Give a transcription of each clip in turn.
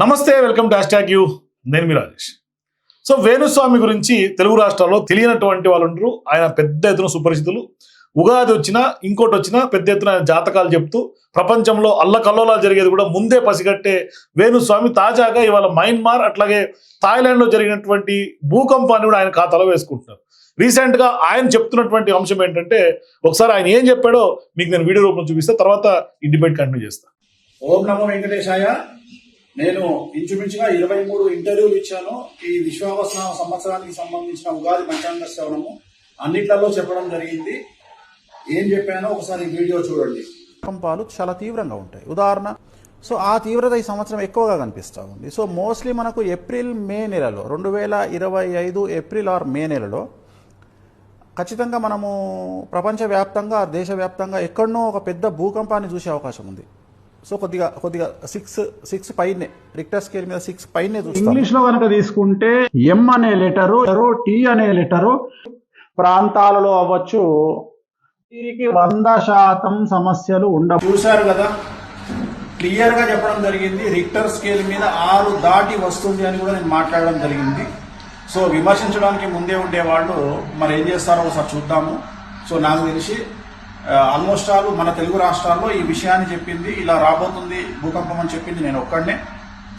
నమస్తే welcome to hash you. నేను మీ Rajesh. So Venu Swamy గురించి తెలుగు రాష్ట్రాల్లో తెలియనటువంటి వాళ్ళు ఉండరు. ఆయన పెద్ద ఎత్తున సుపరిచితులు. ఉగాది వచ్చినా ఇంకోటి వచ్చినా పెద్ద ఎత్తున ఆయన జాతకాలు చెప్తూ ప్రపంచంలో అల్లకల్లోలా జరిగేది కూడా ముందే పసిగట్టే వేణుస్వామి తాజాగా ఇవాళ మయన్మార్ అట్లాగే థాయిలాండ్లో జరిగినటువంటి భూకంపాన్ని కూడా ఆయన ఖాతాలో వేసుకుంటున్నారు. రీసెంట్గా ఆయన చెప్తున్నటువంటి అంశం ఏంటంటే ఒకసారి ఆయన ఏం చెప్పాడో మీకు నేను వీడియో రూపంలో చూపిస్తే తర్వాత ఈ డిబేట్ కంటిన్యూ చేస్తాను ఓం నమో వెంకటేశాయ. నేను ఇంచుమించుగా ఇరవై మూడు ఇంటర్వ్యూలు ఇచ్చాను. ఈ విశ్వావసన సంవత్సరానికి సంబంధించిన ఉగాది పంచాంగ శ్రవణము అన్నిట్లలో చెప్పడం జరిగింది. ఏం చెప్పానో ఒకసారి వీడియో చూడండి. భూకంపాలు చాలా తీవ్రంగా ఉంటాయి. ఉదాహరణ సో ఆ తీవ్రత ఈ సంవత్సరం ఎక్కువగా కనిపిస్తూ ఉంది. సో మోస్ట్లీ మనకు ఏప్రిల్ మే నెలలో రెండు వేల ఇరవై ఐదు ఏప్రిల్ ఆర్ మే నెలలో ఖచ్చితంగా మనము ప్రపంచవ్యాప్తంగా దేశవ్యాప్తంగా ఎక్కడనో ఒక పెద్ద భూకంపాన్ని చూసే అవకాశం ఉంది. సో కొద్దిగా కొద్దిగా సిక్స్ సిక్స్ పైనే రిక్టర్ స్కేల్ మీద సిక్స్ పైనే చూస్తాం. ఇంగ్లీష్లో కనుక తీసుకుంటే ఎం అనే లెటరు టీ అనే లెటరు ప్రాంతాలలో అవ్వచ్చు. వీరికి వంద శాతం సమస్యలు ఉండవు. చూశారు కదా? క్లియర్గా చెప్పడం జరిగింది రిక్టర్ స్కేల్ మీద ఆరు దాటి వస్తుంది అని కూడా నేను మాట్లాడడం జరిగింది. సో విమర్శించడానికి ముందే ఉండేవాళ్ళు మరి ఏం చేస్తారో ఒకసారి చూద్దాము. సో నాకు తెలిసి ఆల్మోస్ట్ ఆల్ మన తెలుగు రాష్ట్రాల్లో ఈ విషయాన్ని చెప్పింది ఇలా రాబోతుంది భూకంపం అని చెప్పింది నేను ఒక్కడనే.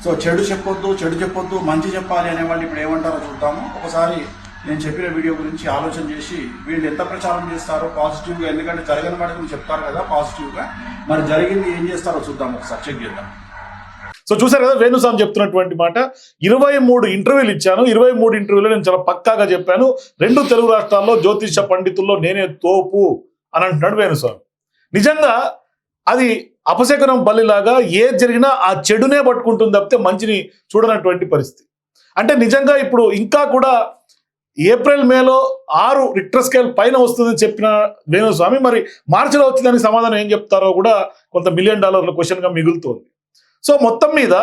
సో చెడు చెప్పొద్దు చెడు చెప్పొద్దు మంచి చెప్పాలి అనేవాళ్ళు ఇప్పుడు ఏమంటారో చూద్దాము. ఒకసారి నేను చెప్పిన వీడియో గురించి ఆలోచన చేసి వీళ్ళు ఎంత ప్రచారం చేస్తారో పాజిటివ్గా ఎందుకంటే జరగని వాటికి చెప్తారు కదా పాజిటివ్గా మరి జరిగింది ఏం చేస్తారో చూద్దాం ఒకసారి చెక్ చేద్దాం. సో చూసారు కదా వేణుస్వామి చెప్తున్నటువంటి మాట ఇరవై మూడు ఇంటర్వ్యూలు ఇచ్చాను. ఇరవై మూడు ఇంటర్వ్యూలో నేను చాలా పక్కాగా చెప్పాను. రెండు తెలుగు రాష్ట్రాల్లో జ్యోతిష పండితుల్లో నేనే తోపు. అని అంటున్నాడు వేణుస్వామి. నిజంగా అది అపశకనం బల్లిలాగా ఏది జరిగినా ఆ చెడునే పట్టుకుంటుంది తప్పితే మంచిని చూడనటువంటి పరిస్థితి. అంటే నిజంగా ఇప్పుడు ఇంకా కూడా ఏప్రిల్ మేలో ఆరు రిక్టర్ స్కేల్ పైన వస్తుందని చెప్పిన వేణుస్వామి మరి మార్చిలో వచ్చిందానికి సమాధానం ఏం చెప్తారో కూడా కొంత మిలియన్ డాలర్ల క్వశ్చన్గా మిగులుతోంది. సో మొత్తం మీద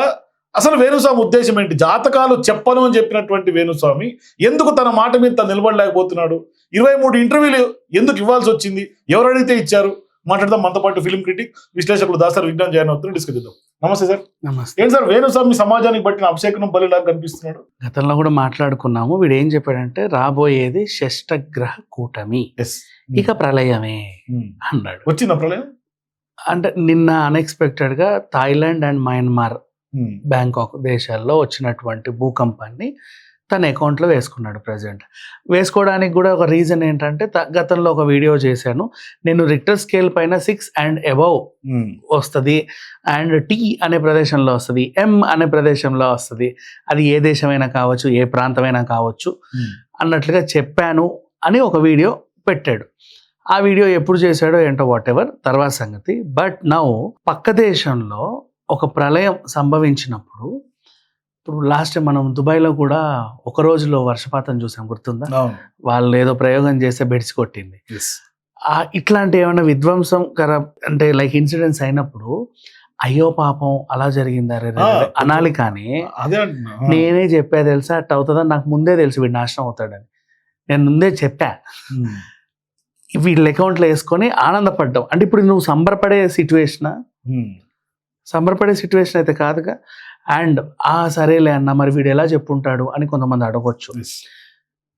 అసలు వేణుస్వామి ఉద్దేశం ఏంటి? జాతకాలు చెప్పను అని చెప్పినటువంటి వేణుస్వామి ఎందుకు తన మాట మీద తను నిలబడలేకపోతున్నాడు? ఇరవై మూడు ఇంటర్వ్యూలు ఎందుకు ఇవ్వాల్సి వచ్చింది? ఎవరు అడిగితే ఇచ్చారు? మాట్లాడదాం. మనతో పాటు ఫిల్మ్ క్రిటిక్ విశ్లేషకులు దాసరి విజ్ఞాన్ జయన్ అవుతున్నారు. డిస్కస్ చేద్దాం. నమస్తే సార్. నమస్తే. ఏంటి సార్ వేణుస్వామి సమాజానికి బట్టిన అభిషేకం బలిలాగా కనిపిస్తున్నాడు? గతంలో కూడా మాట్లాడుకున్నాము. వీడు ఏం చెప్పాడంటే రాబోయేది షష్టగ్రహ కూటమి. ఇక ప్రళయమే అన్నాడు. వచ్చిందా ప్రళయం? అంటే నిన్న అన్ఎక్స్పెక్టెడ్గా థాయిలాండ్ అండ్ మయన్మార్ బ్యాంకాక్ దేశాల్లో వచ్చినటువంటి భూకంపాన్ని తన అకౌంట్లో వేసుకున్నాడు ప్రజెంట్ వేసుకోవడానికి కూడా ఒక రీజన్ ఏంటంటే గతంలో ఒక వీడియో చేశాను. నేను రిక్టర్ స్కేల్ పైన సిక్స్ అండ్ అబౌవ్ వస్తుంది అండ్ టీ అనే ప్రదేశంలో వస్తుంది ఎం అనే ప్రదేశంలో వస్తుంది. అది ఏ దేశమైనా కావచ్చు ఏ ప్రాంతమైనా కావచ్చు అన్నట్లుగా చెప్పాను అని ఒక వీడియో పెట్టాడు. ఆ వీడియో ఎప్పుడు చేశాడో ఏంటో వాట్ ఎవర్ తర్వాత సంగతి. బట్ నౌ పక్క దేశంలో ఒక ప్రళయం సంభవించినప్పుడు ఇప్పుడు లాస్ట్ మనం దుబాయ్లో కూడా ఒక రోజులో వర్షపాతం చూసాం గుర్తుందా? వాళ్ళు ఏదో ప్రయోగం చేస్తే బెడిసి కొట్టింది. ఇట్లాంటి ఏమైనా విధ్వంసం కర అంటే లైక్ ఇన్సిడెంట్స్ అయినప్పుడు అయ్యో పాపం అలా జరిగిందా? రే రే ఆ, రే అనాలి కానీ నేనే చెప్పా తెలుసా? అట్ట అవుతుందని నాకు ముందే తెలుసు వీడు నాశనం అవుతాడని. నేను ముందే చెప్పా. ఉమ్. వీళ్ళ అకౌంట్లో వేసుకొని ఆనందపడ్డాం. అంటే ఇప్పుడు నువ్వు సంబరపడే సిచ్యువేషన్. సంబరపడే సిచ్యువేషన్ అయితే కాదుగా అండ్ ఆ సరేలే అన్న మరి వీడు ఎలా చెప్పుంటాడు అని కొంతమంది అడగొచ్చు Yes.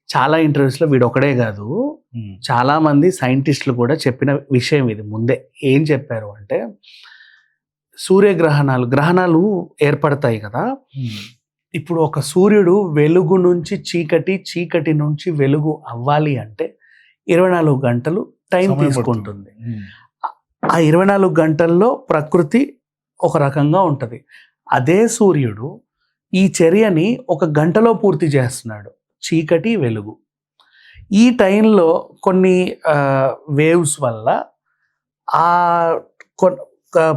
చాలా ఇంటర్వ్యూస్లో వీడు ఒకడే కాదు ఉమ్. చాలా మంది సైంటిస్టులు కూడా చెప్పిన విషయం ఇది ముందే ఏం చెప్పారు అంటే సూర్యగ్రహణాలు గ్రహణాలు ఏర్పడతాయి కదా ఉమ్. ఇప్పుడు ఒక సూర్యుడు వెలుగు నుంచి చీకటి చీకటి నుంచి వెలుగు అవ్వాలి అంటే ఇరవై నాలుగు గంటలు టైం తీసుకుంటుంది. ఉమ్. ఆ ఇరవై నాలుగు గంటల్లో ప్రకృతి ఒక రకంగా ఉంటుంది. అదే సూర్యుడు ఈ చర్యని ఒక గంటలో పూర్తి చేస్తున్నాడు. చీకటి వెలుగు. ఈ టైంలో కొన్ని వేవ్స్ వల్ల ఆ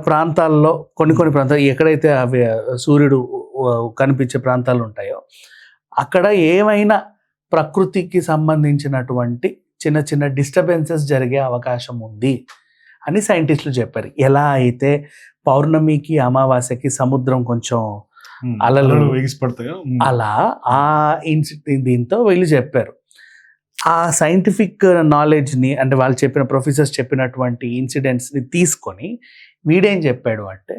ప్రాంతాల్లో కొన్ని కొన్ని ప్రాంతాలు ఎక్కడైతే అవి సూర్యుడు కనిపించే ప్రాంతాలు ఉంటాయో అక్కడ ఏమైనా ప్రకృతికి సంబంధించినటువంటి చిన్న చిన్న డిస్టర్బెన్సెస్ జరిగే అవకాశం ఉంది. అని సైంటిస్టులు చెప్పారు ఎలా అయితే పౌర్ణమికి అమావాస్యకి సముద్రం కొంచెం. అలలు ఎగిసిపడతాయా? అలా ఆ ఇన్సిడెంట్ దీంతో వీళ్ళు చెప్పారు ఆ సైంటిఫిక్ నాలెడ్జ్ని అంటే వాళ్ళు చెప్పిన ప్రొఫెసర్స్ చెప్పినటువంటి ఇన్సిడెంట్స్ని తీసుకొని వీడేం చెప్పాడు అంటే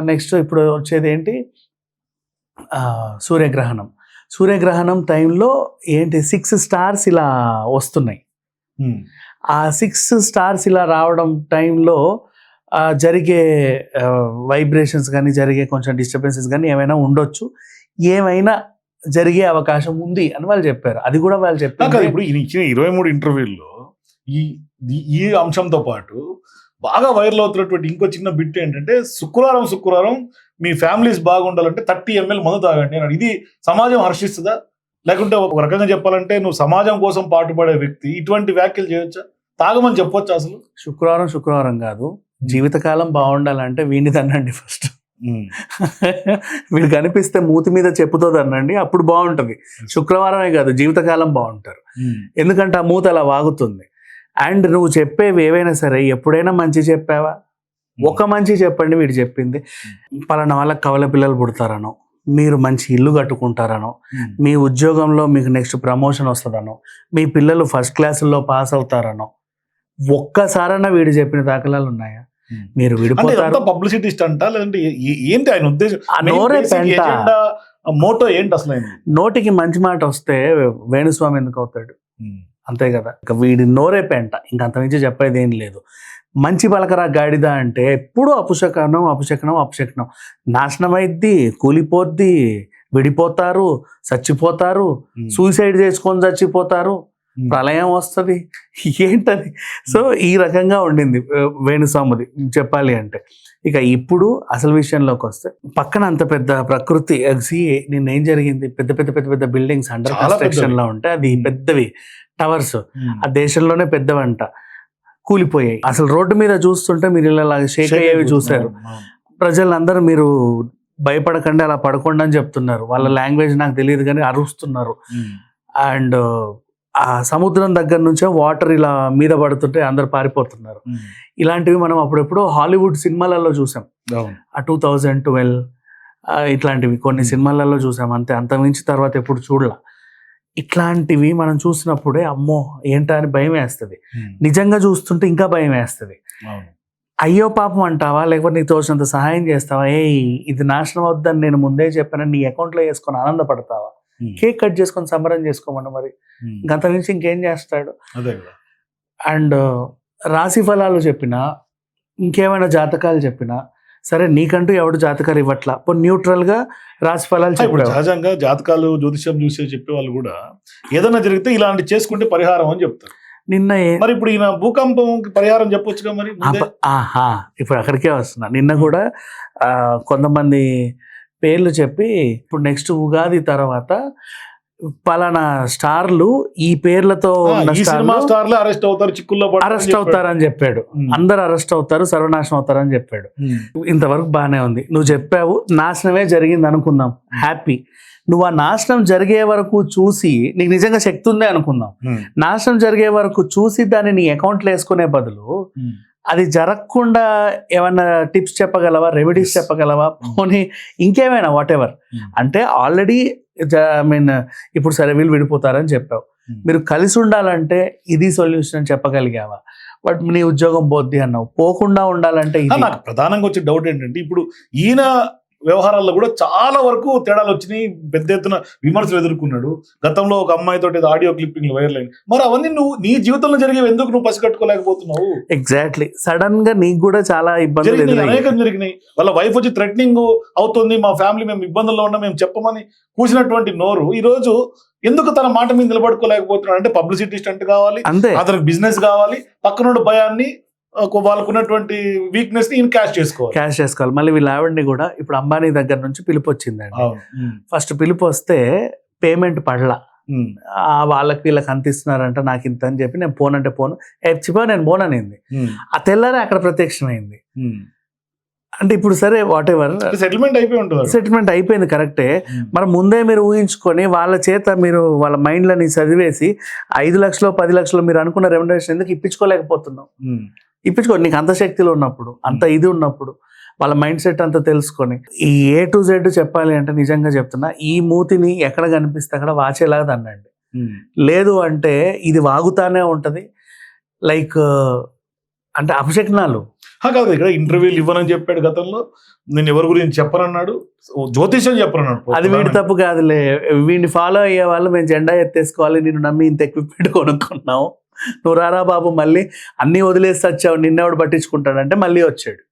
నెక్స్ట్ ఇప్పుడు వచ్చేది ఏంటి సూర్యగ్రహణం సూర్యగ్రహణం టైంలో ఏంటి సిక్స్ స్టార్స్ ఇలా వస్తున్నాయి. ఆ సిక్స్ స్టార్స్ ఇలా రావడం టైంలో ఆ, జరిగే వైబ్రేషన్స్ కానీ జరిగే కొంచెం డిస్టర్బెన్సెస్ కానీ ఏమైనా ఉండొచ్చు. ఏమైనా జరిగే అవకాశం ఉంది అని వాళ్ళు చెప్పారు. అది కూడా వాళ్ళు చెప్పారు ఇప్పుడు ఇచ్చిన ఇరవై మూడు ఇంటర్వ్యూల్లో ఈ ఈ- ఈ అంశంతో పాటు బాగా వైరల్ అవుతున్నటువంటి ఇంకో చిన్న బిట్ ఏంటంటే శుక్రవారం శుక్రవారం మీ ఫ్యామిలీస్ బాగుండాలంటే థర్టీ ఎంఎల్ మందు తాగండి ఇది సమాజం హర్షిస్తుందా? లేకుంటే ఒక రకంగా చెప్పాలంటే నువ్వు సమాజం కోసం పాటుపడే వ్యక్తి ఇటువంటి వ్యాఖ్యలు చేయొచ్చా? తాగమని చెప్పొచ్చా అసలు? శుక్రవారం శుక్రవారం కాదు. జీవితకాలం బాగుండాలంటే వీడిని తన్నండి ఫస్ట్ వీడు కనిపిస్తే మూతి మీద చెప్పుతో తన్నండి అప్పుడు బాగుంటుంది. శుక్రవారమే కాదు జీవితకాలం బాగుంటారు. ఎందుకంటే ఆ మూత అలా వాగుతుంది. అండ్ నువ్వు చెప్పేవి ఏవైనా సరే ఎప్పుడైనా మంచి చెప్పావా? ఒక మంచి చెప్పండి వీడు చెప్పింది. పలానా వాళ్ళకి కవల పిల్లలు పుడతారనో. మీరు మంచి ఇల్లు కట్టుకుంటారనో మీ ఉద్యోగంలో మీకు నెక్స్ట్ ప్రమోషన్ వస్తుందనో మీ పిల్లలు ఫస్ట్ క్లాసుల్లో పాస్ అవుతారనో ఒక్కసారన్నా వీడు చెప్పిన దాఖలాలు ఉన్నాయా? మీరు విడిపోతారు. పబ్లిసిటీ లేదంటే ఏంటి ఆయన ఉద్దేశం? మోటో ఏంటి అసలు నోటికి మంచి మాట వస్తే వేణుస్వామి ఎందుకు అవుతాడు? అంతే కదా. ఇక వీడి నోరే పెంట. ఇంక అంతమించి చెప్పేది ఏం లేదు. మంచి పలకరా గాడిద అంటే ఎప్పుడూ అపుశకనం అపుశకనం అపుశకనం. నాశనం అయిద్ది కూలిపోద్ది విడిపోతారు చచ్చిపోతారు సూసైడ్ చేసుకొని చచ్చిపోతారు. ప్రళయం వస్తుంది. ఏంటది? సో ఈ రకంగా ఉండింది వేణుస్వామిది చెప్పాలి అంటే. ఇక ఇప్పుడు అసలు విషయంలోకి వస్తే పక్కన అంత పెద్ద ప్రకృతి సి నిన్న ఏం జరిగింది? పెద్ద పెద్ద పెద్ద పెద్ద బిల్డింగ్స్ అండర్ కన్స్ట్రక్షన్లో ఉంటే అది. పెద్దవి. టవర్స్ ఆ దేశంలోనే పెద్దవంట. కూలిపోయాయి. అసలు రోడ్డు మీద చూస్తుంటే మీరు ఇలా షేక్ అయ్యేవి చూశారు. ప్రజలందరూ మీరు భయపడకండి అలా పడకండి అని చెప్తున్నారు. వాళ్ళ లాంగ్వేజ్ నాకు తెలియదు కానీ అరుస్తున్నారు. అండ్ ఆ సముద్రం దగ్గర నుంచే వాటర్ ఇలా మీద పడుతుంటే అందరు పారిపోతున్నారు. ఇలాంటివి మనం అప్పుడెప్పుడు హాలీవుడ్ సినిమాలలో చూసాం. ఆ టూ థౌజండ్ ట్వెల్వ్ ఇట్లాంటివి కొన్ని సినిమాలలో చూసాం. అంతే అంతమించి తర్వాత ఎప్పుడు చూడలా. ఇట్లాంటివి మనం చూసినప్పుడే అమ్మో ఏంటా అని భయం వేస్తుంది. నిజంగా చూస్తుంటే ఇంకా భయం వేస్తుంది. అయ్యో పాపం అంటావా? లేకపోతే నీకు తోచినంత సహాయం చేస్తావా? ఏ ఇది నాశనం అవుద్దని నేను ముందే చెప్పాను నీ అకౌంట్లో వేసుకొని ఆనందపడతావా? కేక్ కట్ చేసుకొని సంబరం చేసుకోమని మరి. గంత నుంచి ఇంకేం చేస్తాడు? అండ్ రాశి ఫలాలు చెప్పినా ఇంకేమైనా జాతకాలు చెప్పినా సరే నీకంటూ ఎవడు జాతకాలు ఇవ్వట్లా? ఇప్పుడు న్యూట్రల్గా రాశి ఫలాలు సహజంగా జాతకాలు జ్యోతిష్యం చూసే చెప్పే వాళ్ళు కూడా ఏదైనా జరిగితే ఇలాంటి చేసుకుంటే పరిహారం అని చెప్తారు. నిన్న మరి ఇప్పుడు ఈయన భూకంపం పరిహారం చెప్పొచ్చుగా మరి ఆహా ఇప్పుడు అక్కడికే వస్తున్నా. నిన్న కూడా ఆ, కొంతమంది పేర్లు చెప్పి ఇప్పుడు నెక్స్ట్ ఉగాది తర్వాత పలానా స్టార్లు ఈ పేర్లతో స్టార్లు అరెస్ట్ అవుతారు చిక్కుల్లో అరెస్ట్. అవుతారని చెప్పాడు. అందరు అరెస్ట్ అవుతారు సర్వనాశనం అవుతారని చెప్పాడు. ఇంతవరకు బాగానే ఉంది నువ్వు చెప్పావు నాశనమే జరిగింది అనుకుందాం హ్యాపీ నువ్వు ఆ నాశనం జరిగే వరకు చూసి నీకు నిజంగా శక్తి ఉందే అనుకుందాం. నాశనం జరిగే వరకు చూసి దాన్ని నీ అకౌంట్లో వేసుకునే బదులు. అది జరగకుండా ఏమన్నా టిప్స్ చెప్పగలవా? రెమెడీస్. చెప్పగలవా? పోనీ ఇంకేమైనా వాట్ ఎవర్ Hmm. అంటే ఆల్రెడీ ఐ మీన్ ఇప్పుడు సరే వీళ్ళు విడిపోతారని చెప్పావు. Hmm. మీరు కలిసి ఉండాలంటే ఇది సొల్యూషన్ అని చెప్పగలిగావా? బట్ నీ ఉద్యోగం పోద్ది అన్నావు. పోకుండా ఉండాలంటే నాకు ప్రధానంగా వచ్చే డౌట్ ఏంటంటే ఇప్పుడు ఈయన వ్యవహారాల్లో కూడా చాలా వరకు తేడాలు వచ్చినాయి. పెద్ద ఎత్తున విమర్శలు ఎదుర్కొన్నాడు. గతంలో ఒక అమ్మాయితో ఆడియో క్లిప్పింగ్ వైరల్ అయింది మరి అవన్నీ నువ్వు నీ జీవితంలో జరిగేవి ఎందుకు నువ్వు పసిగట్టుకోలేకపోతున్నావు? ఎగ్జాక్ట్లీ సడన్గా నీకు కూడా చాలా ఇబ్బందులు ఎదురయ్యాయి. అనేకం జరిగినాయి. వాళ్ళ వైఫ్ వచ్చి థ్రెటనింగ్ అవుతుంది మా ఫ్యామిలీ మేము ఇబ్బందుల్లో ఉన్నాం మేము చెప్పమని కూసినటువంటి నోరు ఈ రోజు ఎందుకు తన మాట మీద నిలబడుకోలేకపోతున్నాడు? అంటే పబ్లిసిటీ స్టంట్ కావాలి అంతే. అతనికి బిజినెస్ కావాలి పక్కనుండి భయాన్ని వాళ్ళకున్నటువంటి వీక్నెస్ని క్యాష్ చేసుకోవాలి క్యాష్ చేసుకోవాలి మళ్ళీ వీళ్ళ ఆవిడని కూడా ఇప్పుడు అంబానీ దగ్గర నుంచి పిలుపు వచ్చిందండి. ఫస్ట్ పిలుపు వస్తే పేమెంట్ పడలా వాళ్ళకి వీళ్ళకి అంత ఇస్తున్నారంట నాకు ఇంత అని చెప్పి నేను పోనంటే పోను ఎచ్చిపో నేను పోననింది. ఆ తెల్లారే అక్కడ ప్రత్యక్షమైంది. అంటే ఇప్పుడు సరే వాట్ ఎవర్ సెటిల్మెంట్ అయిపోయి ఉంటుంది. సెటిల్మెంట్ అయిపోయింది కరెక్టే. మరి ముందే మీరు ఊహించుకొని వాళ్ళ చేత మీరు వాళ్ళ మైండ్లని చదివేసి ఐదు లక్షలు పది లక్షలు మీరు అనుకున్న రెమ్యునరేషన్ ఎందుకు ఇప్పించుకోలేకపోతున్నావు ఉమ్. ఇప్పించుకో నీకు అంత శక్తిలో ఉన్నప్పుడు అంత ఇది ఉన్నప్పుడు వాళ్ళ మైండ్ సెట్ అంతా తెలుసుకొని. ఈ ఏ టు జెడ్ చెప్పాలి అంటే నిజంగా చెప్తున్నా ఈ మూతిని ఎక్కడ కనిపిస్తే అక్కడ వాచేలాగా ఉమ్. లేదు అంటే ఇది వాగుతానే ఉంటుంది. లైక్ అంటే అపశకునాలు. కాదు ఇక్కడ ఇంటర్వ్యూలు ఇవ్వనని చెప్పాడు గతంలో. నేను ఎవరి గురించి చెప్పనన్నాడు? ఓ జ్యోతిషం చెప్పనన్నాడు. అది వీడి తప్పు కాదులే. వీడిని ఫాలో అయ్యే వాళ్ళు మేము జెండా ఎత్తేసుకోవాలి. నిన్ను నమ్మి ఇంత ఎక్విప్మెంట్ కొనుక్కున్నావు. నువ్వు రారా బాబు మళ్ళీ అన్ని వదిలేసి వచ్చావు నిన్నెవడు పట్టించుకుంటాడంటే మళ్ళీ వచ్చాడు.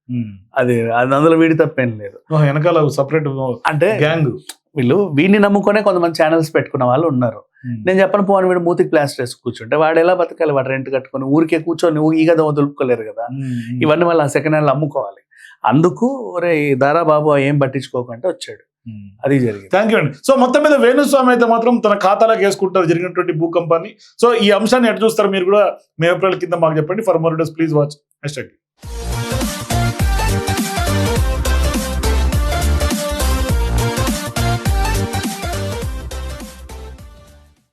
అది అది అందులో వీడి తప్పేం లేదు. వెనకాల సపరేట్ అంటే గ్యాంగ్ వీళ్ళు వీడిని నమ్ముకునే కొంతమంది ఛానల్స్ పెట్టుకున్న వాళ్ళు ఉన్నారు. నేను చెప్పను పోను వీడు మూతికి ప్లాస్టర్ వేసి కూర్చుంటే వాడు ఎలా బతకాలి? వాడు రెంట్ కట్టుకొని ఊరికే కూర్చొని ఈగ దోమ దులుపుకోలేరు కదా. ఇవన్నీ మళ్ళీ ఆ సెకండ్ హ్యాండ్ అమ్ముకోవాలి. అందుకు ఒరే దారా బాబు ఏం పట్టించుకోకంటే వచ్చాడు. Hmm. అది జరిగింది. థ్యాంక్ యూ అండి. సో మొత్తం మీద వేణుస్వామి అయితే మాత్రం తన ఖాతాలోకి వేసుకుంటారు జరిగినటువంటి భూకంపాన్ని. సో ఈ అంశాన్ని ఎటు చూస్తారు మీరు కూడా మే ఏప్రిల్ కింద మాకు చెప్పండి. For more days please watch next